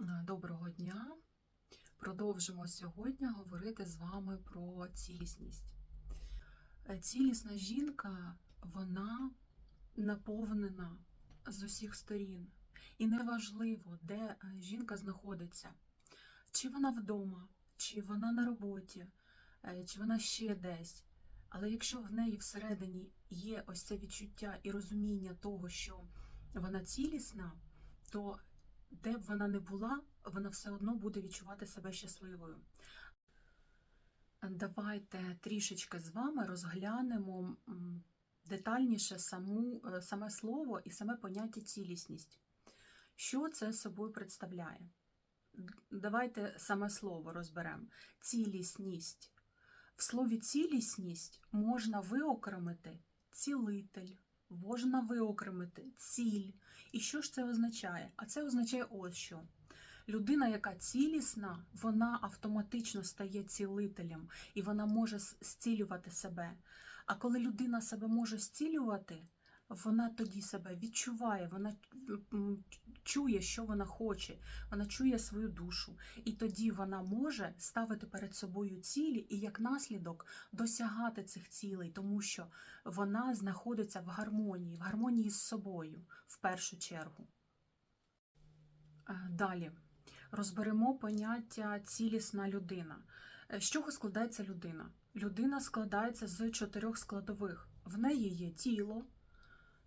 Е, Доброго дня. Продовжимо сьогодні говорити з вами про цілісність. Е, Цілісна жінка, вона наповнена з усіх сторін. І неважливо, де е, жінка знаходиться, чи вона вдома, чи вона на роботі, чи вона ще десь. Але якщо в неї всередині є ось це відчуття і розуміння того, що вона цілісна, то де б вона не була, вона все одно буде відчувати себе щасливою. Давайте трішечки з вами розглянемо детальніше саму, е, саме слово і саме поняття цілісність. Що це собою представляє? Давайте саме слово розберемо. Цілісність. В слові цілісність можна виокремити цілитель, можна виокремити ціль. І що ж це означає? А це означає ось що. Людина, яка цілісна, вона автоматично стає цілителем і вона може зцілювати себе. А коли людина себе може зцілювати, вона тоді себе відчуває, вона чує, що вона хоче, вона чує свою душу. І тоді вона може ставити перед собою цілі і як наслідок досягати цих цілей, тому що вона знаходиться в гармонії, в гармонії з собою в першу чергу. Е, Далі розберемо поняття цілісна людина. Е, З чого складається людина? Людина складається з чотирьох складових. В неї є тіло,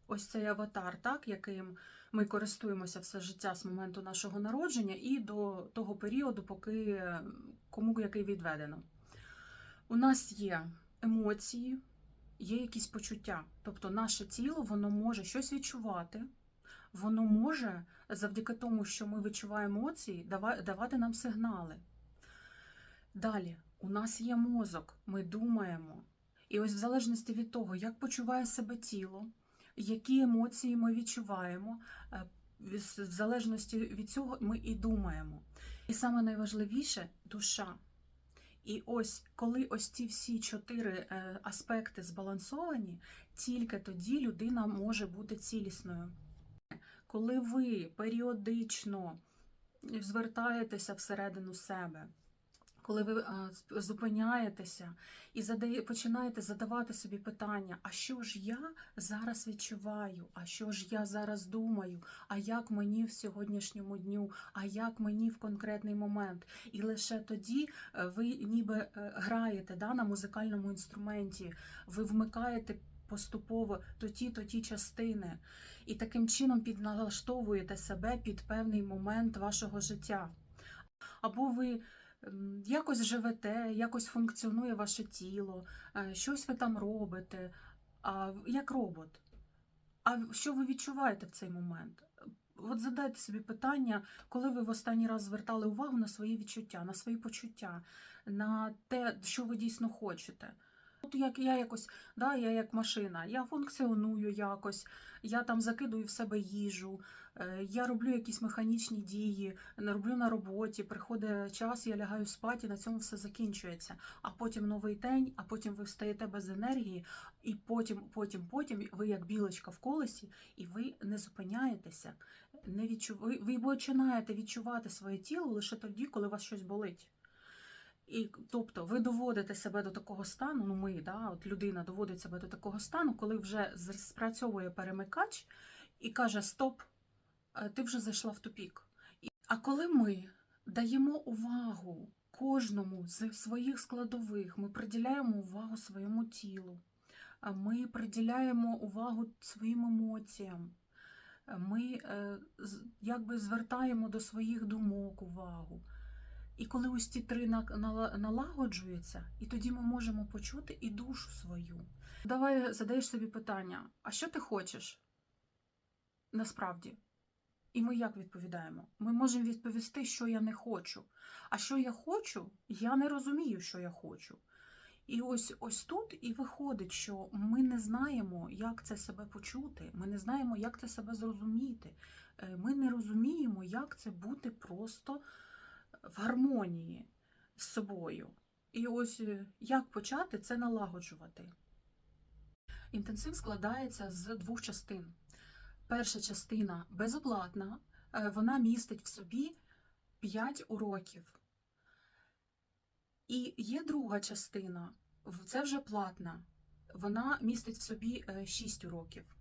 ось цей аватар, так, яким ми користуємося все життя з моменту нашого народження і до того періоду, поки кому який відведено. У нас є емоції, є якісь почуття. Тобто наше тіло воно може щось відчувати, воно може завдяки тому, що ми відчуваємо емоції, давати нам сигнали. Далі, у нас є мозок, ми думаємо. І ось в залежності від того, як почуває себе тіло, які емоції ми відчуваємо, е, в залежності від цього ми і думаємо. І саме найважливіше душа. І ось коли ось ці всі чотири е, аспекти збалансовані, тільки тоді людина може бути цілісною. Коли ви періодично звертаєтеся всередину себе, коли ви а, зупиняєтеся і задає, починаєте задавати собі питання, а що ж я зараз відчуваю, а що ж я зараз думаю, а як мені в сьогоднішньому дню, а як мені в конкретний момент. І лише тоді е, ви ніби е, граєте да, на музикальному інструменті, ви вмикаєте поступово то ті, то ті частини, і таким чином підналаштовуєте себе під певний момент вашого життя. Або ви якось живете, якось функціонує ваше тіло, е, щось ви там робите, а, як робот. А що ви відчуваєте в цей момент? От задайте собі питання, коли ви в останній раз звертали увагу на свої відчуття, на свої почуття, на те, що ви дійсно хочете. От як я якось, да, я як машина, я функціоную якось, я там закидую в себе їжу, е, я роблю якісь механічні дії, роблю на роботі, приходить час, я лягаю спати, і на цьому все закінчується. А потім новий день, а потім ви встаєте без енергії, і потім, потім, потім ви як білочка в колесі, і ви не зупиняєтеся, не відчу... ви, ви починаєте відчувати своє тіло лише тоді, коли вас щось болить. І тобто ви доводите себе до такого стану, ну ми, да, от людина доводить себе до такого стану, коли вже спрацьовує перемикач і каже: Стоп, е, ти вже зайшла в тупік. А коли ми даємо увагу кожному з своїх складових, ми приділяємо увагу своєму тілу, ми приділяємо увагу своїм емоціям. е, Ми е, якби звертаємо до своїх думок увагу. І коли ось ці три на- налагоджуються, і тоді ми можемо почути і душу свою. Давай задаєш собі питання: а що ти хочеш насправді? І ми як відповідаємо? Ми можемо відповісти, що я не хочу. А що я хочу, я не розумію, що я хочу. І ось ось тут і виходить, що ми не знаємо, як це себе почути, ми не знаємо, як це себе зрозуміти. Е, Ми не розуміємо, як це бути просто в гармонії з собою. І ось е, як почати це налагоджувати. Інтенсив складається з двох частин. Перша частина безоплатна, е, вона містить в собі 5 уроків. І є друга частина, це вже платна. Вона містить в собі 6 уроків.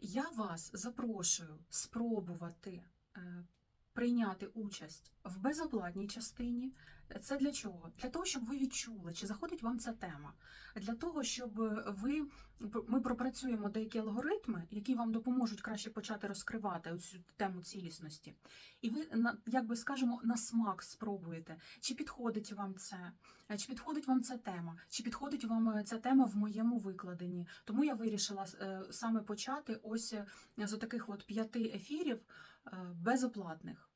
Я вас запрошую спробувати е, прийняти участь в безоплатній частині. Це для чого? Для того, щоб ви відчули, чи заходить вам ця тема. Для того, щоб ви ми пропрацюємо деякі алгоритми, які вам допоможуть краще почати розкривати цю тему цілісності. І ви на як би скажемо на смак спробуєте, чи підходить вам це, чи підходить вам ця тема, чи підходить вам е, ця тема в моєму викладенні. Тому я вирішила е, саме почати ось з таких от п'яти ефірів е, безоплатних.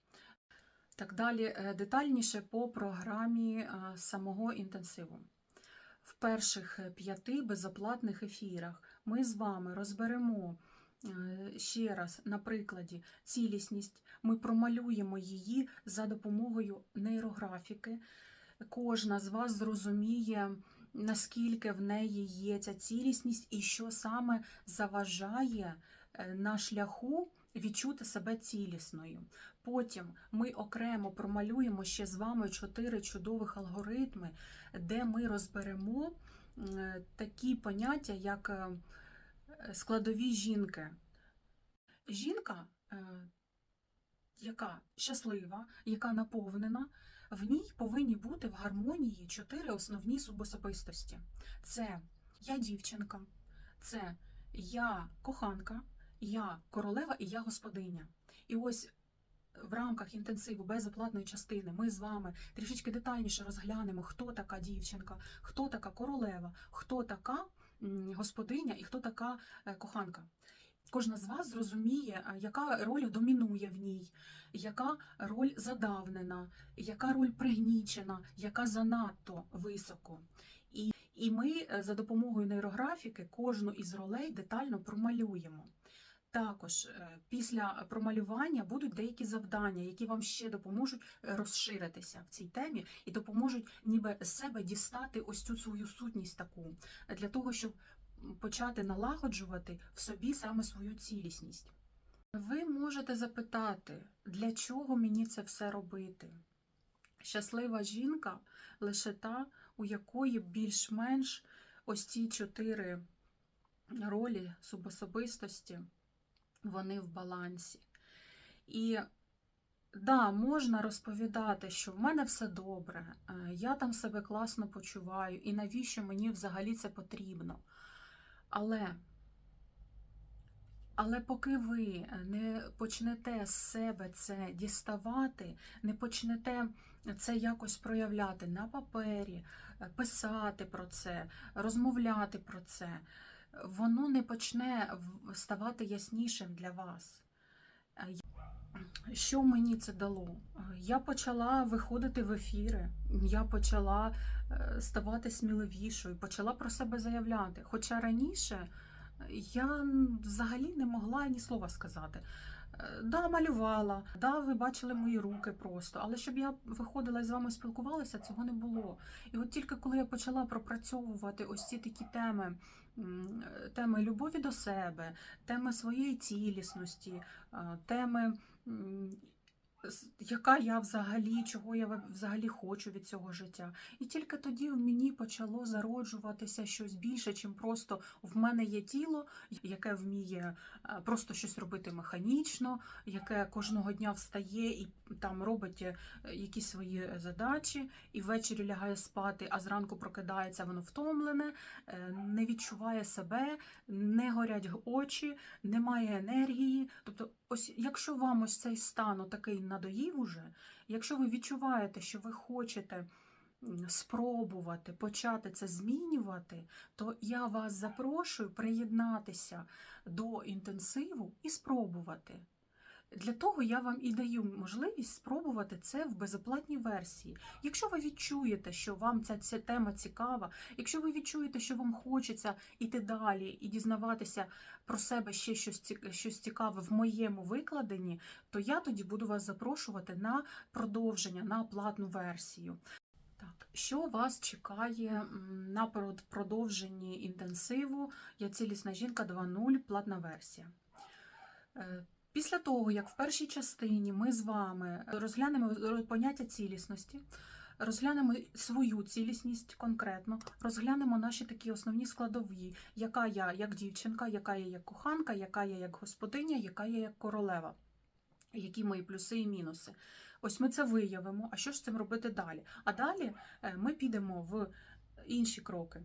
Так далі е, детальніше по програмі е, самого інтенсиву. В перших е, п'яти безоплатних ефірах ми з вами розберемо ще раз на прикладі цілісність. Ми промалюємо її за допомогою нейрографіки. Кожна з вас зрозуміє, наскільки в неї є ця цілісність і що саме заважає на шляху відчути себе цілісною. Потім ми окремо промалюємо ще з вами чотири чудових алгоритми, де ми розберемо такі поняття, як е, складові жінки. Жінка, е, яка щаслива, яка наповнена, в ній повинні бути в гармонії чотири основні субособистості: це я дівчинка, це я коханка, я королева і я господиня. І ось в рамках інтенсиву безоплатної частини ми з вами трішечки детальніше розглянемо, хто така дівчинка, хто така королева, хто така господиня і хто така е, коханка. Кожна з вас зрозуміє, яка роль домінує в ній, яка роль задавнена, яка роль пригнічена, яка занадто високо. І, і ми е, за допомогою нейрографіки кожну із ролей детально промалюємо. Також е, після промалювання будуть деякі завдання, які вам ще допоможуть е, розширитися в цій темі і допоможуть ніби себе дістати ось цю свою сутність таку для того, щоб почати налагоджувати в собі саме свою цілісність. Ви можете запитати, для чого мені це все робити? Щаслива жінка лише та, у якої більш-менш ось ці чотири ролі субособистості вони в балансі. І да, можна розповідати, що в мене все добре, е, я там себе класно почуваю, і навіщо мені взагалі це потрібно. Але, але поки ви не почнете з себе це діставати, не почнете це якось проявляти на папері, е, писати про це, розмовляти про це, воно не почне ставати яснішим для вас. Е, Що мені це дало? Я почала виходити в ефіри, я почала е, ставати сміливішою, почала про себе заявляти. Хоча раніше я взагалі не могла ні слова сказати. Да, малювала, да, ви бачили мої руки просто, але щоб я виходила і з вами спілкувалася, цього не було. І от тільки коли я почала пропрацьовувати ось ці такі теми, теми любові до себе, теми своєї цілісності, теми, яка я взагалі, чого я взагалі хочу від цього життя. І тільки тоді в мені почало зароджуватися щось більше, чим просто в мене є тіло, яке вміє е, просто щось робити механічно, яке кожного дня встає і там робить е, якісь свої задачі, і ввечері лягає спати, а зранку прокидається, воно втомлене, е, не відчуває себе, не горять очі, немає енергії. Тобто, ось якщо вам ось цей стан такий надоїв уже, якщо ви відчуваєте, що ви хочете спробувати почати це змінювати, то я вас запрошую приєднатися до інтенсиву і спробувати. Для того я вам і даю можливість спробувати це в безоплатній версії. Якщо ви відчуєте, що вам ця, ця тема цікава, якщо ви відчуєте, що вам хочеться іти далі і дізнаватися про себе ще щось, щось цікаве в моєму викладенні, то я тоді буду вас запрошувати на продовження, на платну версію. Так, що вас чекає на продовженні інтенсиву Я цілісна жінка 2.0, платна версія? Після того, як в першій частині ми з вами розглянемо поняття цілісності, розглянемо свою цілісність конкретно, розглянемо наші такі основні складові, яка я як дівчинка, яка я як коханка, яка я як господиня, яка я як королева, які мої плюси і мінуси. Ось ми це виявимо. А що ж з цим робити далі? А далі е, ми підемо в інші кроки.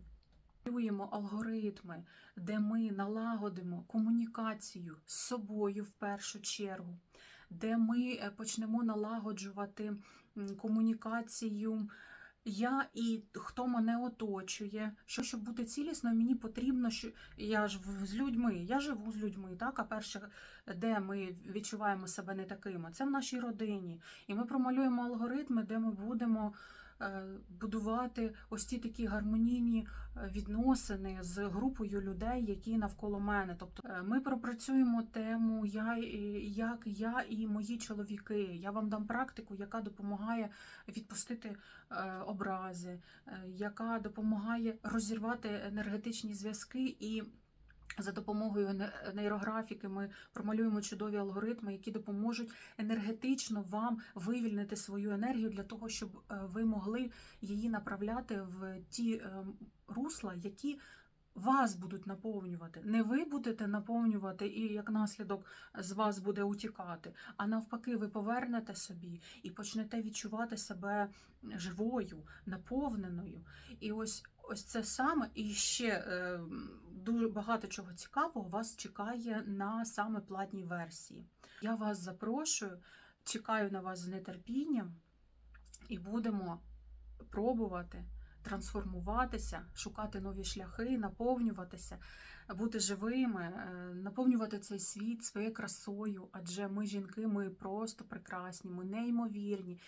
Малюємо алгоритми, де ми налагодимо комунікацію з собою в першу чергу, де ми е, почнемо налагоджувати комунікацію. Я і хто мене оточує, що щоб бути цілісною, мені потрібно, що я ж з людьми, я живу з людьми, так. А перше, де ми відчуваємо себе не такими, це в нашій родині. І ми промалюємо алгоритми, де ми будемо будувати ось ці такі гармонійні е, відносини з групою людей, які навколо мене. Тобто е, ми пропрацюємо тему я, як я і мої чоловіки. Я вам дам практику, яка допомагає відпустити е, образи, е, яка допомагає розірвати енергетичні зв'язки і. За допомогою нейрографіки ми промалюємо чудові алгоритми, які допоможуть енергетично вам вивільнити свою енергію для того, щоб е, ви могли її направляти в ті е, русла, які вас будуть наповнювати. Не ви будете наповнювати, і як наслідок з вас буде утікати, а навпаки, ви повернете собі і почнете відчувати себе живою, наповненою. І ось ось це саме і ще е, дуже багато чого цікавого вас чекає на саме платній версії. Я вас запрошую, чекаю на вас з нетерпінням і будемо пробувати трансформуватися, шукати нові шляхи, наповнюватися, бути живими, е, наповнювати цей світ своєю красою. Адже ми жінки, ми просто прекрасні, ми неймовірні.